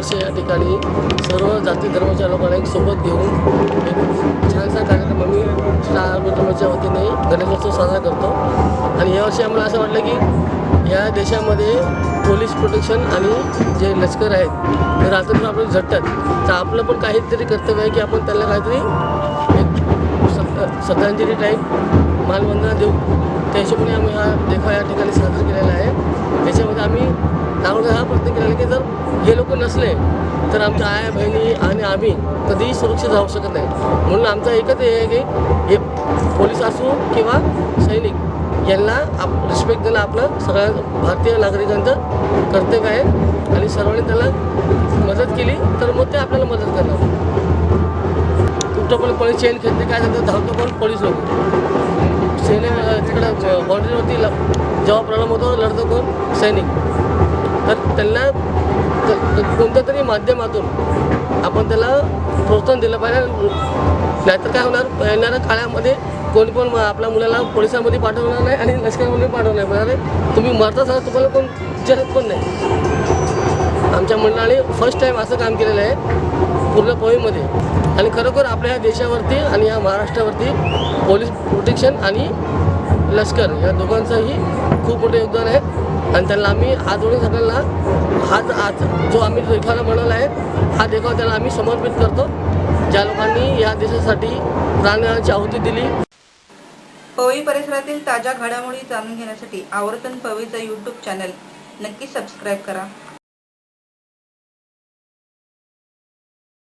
वर्ष या ठिकाणी सर्व जाती धर्माच्या लोकांना एक सोबत घेऊन एक छानसा कार्यक्रम आम्ही स्टार धर्माच्या वतीने गणेशोत्सव साजरा करतो. आणि यावर्षी आम्हाला असं वाटलं की या देशामध्ये पोलीस प्रोटेक्शन आणि जे लष्कर आहेत ते रात्रभर आपलं झटतात. तर आपलं पण काहीतरी कर्तव्य आहे की आपण त्यांना काहीतरी एक श्रद्धांजली टाईप मानवंदना देऊ. त्या हिशोबाने आम्ही हा देखावा या ठिकाणी साजरा केलेला आहे. त्याच्यामध्ये आम्ही त्यामुळे हा प्रयत्न केलेला की जर हे लोक नसले तर आमच्या आया बहिणी आणि आम्ही कधीही सुरक्षित राहू शकत नाही. म्हणून आमचं एकच हे आहे की हे पोलीस असू किंवा सैनिक यांना आप रिस्पेक्ट देणं आपलं सगळ्या भारतीय नागरिकांचं कर्तव्य आहे आणि सर्वांनी त्याला मदत केली तर मग ते आपल्याला मदत करणार. कुठं पण कोणी चेन खेळते काय झालं धावतो पण पोलीस लोक. सेने तिकडं बॉर्डरवरती जेव्हा प्रॉब्लेम होतो लढतो कोण? सैनिक. तर त्यांना कोणत्या तरी माध्यमातून आपण त्याला प्रोत्साहन दिलं पाहिजे. नाहीतर काय होणार? येणाऱ्या काळामध्ये कोणी पण आपल्या मुलाला पोलिसांमध्ये पाठवणार नाही आणि लष्करामध्ये पाठवणार नाही. म्हणजे तुम्ही मरता सर तुम्हाला कोण विचारत पण नाही. आमच्या मंडळाने फर्स्ट टाईम असं काम केलेलं आहे पूर्ण पोईमध्ये आणि खरोखर आपल्या या देशावरती आणि या महाराष्ट्रावरती पोलीस प्रोटेक्शन आणि लष्कर या दोघांचंही खूप मोठं योगदान आहे. आणि त्यांना आम्ही हा जोडी सगळ्यांना हा आज जो आम्ही देखावा बनवला आहे हा देखावा त्यांना आम्ही समर्पित करतो. ज्या लोकांनी या देशासाठी प्राणाची आहुती दिली. पवई परिसरातील ताज्या घडामोडी जाणून घेण्यासाठी आवर्तन पवईचं यूट्यूब चॅनल नक्की सबस्क्राईब करा.